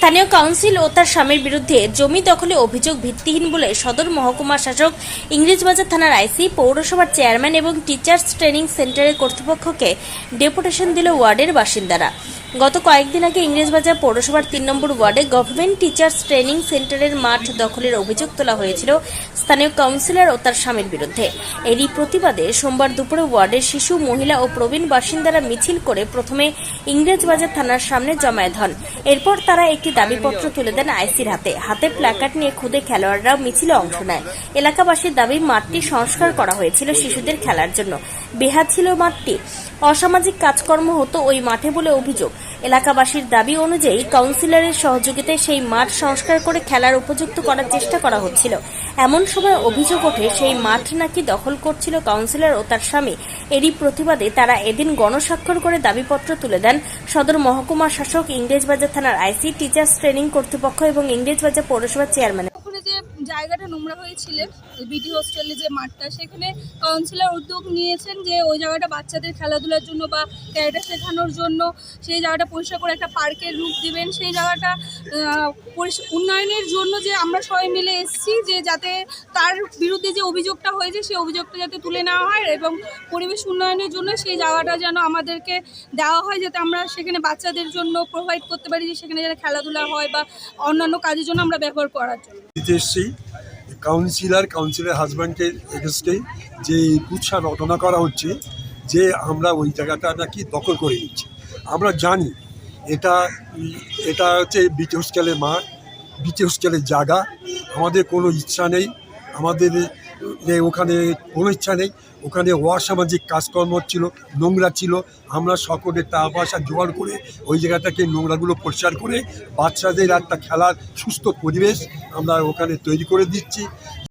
স্থানীয় কাউন্সিল ও তার স্বামীর বিরুদ্ধে জমি দখলে অভিযোগ ভিত্তিহীন বলে সদর মহকুমা শাসক ইংরেজবাজার থানার আইসি, পৌরসভার চেয়ারম্যান এবং টিচার্স ট্রেনিং সেন্টারের কর্তৃপক্ষকে ডেপুটেশন দিল ওয়ার্ডের বাসিন্দারা। গত কয়েকদিন আগে ইংরেজবাজার পৌরসভার তিন নম্বর ওয়ার্ডে গভর্নমেন্ট টিচার্স ট্রেনিং সেন্টারের মাঠ দখলের অভিযোগ তোলা হয়েছিল স্থানীয় কাউন্সিলর ও তার স্বামীর বিরুদ্ধে। এরই প্রতিবাদে সোমবার দুপুরে ওয়ার্ডের শিশু, মহিলা ও প্রবীণ বাসিন্দারা মিছিল করে প্রথমে ইংরেজবাজার থানার সামনে জমায়েত হন। এরপর তারা একটি দাবিপত্র তুলে দেন আইসির হাতে। হাতে প্ল্যাকার্ড নিয়ে খুদে খেলোয়াড়রাও মিছিলে অংশ নেয়। এলাকাবাসীর দাবি, মাঠটি সংস্কার করা হয়েছিল শিশুদের খেলার জন্য। বেহাত ছিল মাঠটি। অসামাজিক কাজকর্ম হতো ওই মাঠে বলে অভিযোগ। এলাকাবাসীর দাবি অনুযায়ী কাউন্সিলরের সহযোগিতায় সেই মাঠ সংস্কার করে খেলার উপযুক্ত করার চেষ্টা করা হচ্ছিল। এমন সময় অভিযোগ ওঠে, সেই মাঠ নাকি দখল করছিল কাউন্সিলর ও তার স্বামী। এরই প্রতিবাদে তারা এদিন গণস্বাক্ষর করে দাবিপত্র তুলে দেন সদর মহকুমা শাসক ইংরেজবাজার থানার আইসি, টিচার্স ট্রেনিং কর্তৃপক্ষ এবং ইংরেজবাজার পৌরসভার চেয়ারম্যান। জায়গাটা নোংরা হয়েছিল বিডি হোস্টেলে যে মাঠটা, সেখানে কাউন্সিলর উদ্যোগ নিয়েছেন যে ওই জায়গাটা বাচ্চাদের খেলাধুলার জন্য বা ক্যারেটা শেখানোর জন্য, সেই জায়গাটা পরিষ্কার করে একটা পার্কের রূপ দিবেন, সেই জায়গাটা উন্নয়নের জন্য যে আমরা সবাই মিলে এসেছি, যে যাতে তার বিরুদ্ধে যে অভিযোগটা হয়েছে, সেই অভিযোগটা যাতে তুলে নেওয়া হয় এবং পরিবেশ উন্নয়নের জন্য সেই জায়গাটা যেন আমাদেরকে দেওয়া হয়, যাতে আমরা সেখানে বাচ্চাদের জন্য প্রোভাইড করতে পারি যে সেখানে যেন খেলাধুলা হয় বা অন্যান্য কাজের জন্য আমরা ব্যবহার করার জন্য। কাউন্সিলর কাউন্সিলর হাজব্যান্ডকে এগেস্টে যে কুৎসা রটনা করা হচ্ছে, যে আমরা ওই জায়গাটা নাকি দখল করে নিচ্ছি। আমরা জানি এটা এটা হচ্ছে বিটি হোস্টেলের মাঠ বিটি হোস্টেলের জায়গা। আমাদের কোনো ইচ্ছা নেই। আমাদের এ, ওখানে কোনো ইচ্ছা নেই ওখানে অসামাজিক কাজকর্ম ছিল নোংরা ছিল। আমরা সকলে টাকা পয়সা জোগাড় করে ওই জায়গাটাকে নোংরাগুলো পরিষ্কার করে বাচ্চাদের একটা খেলার সুস্থ পরিবেশ আমরা ওখানে তৈরি করে দিচ্ছি।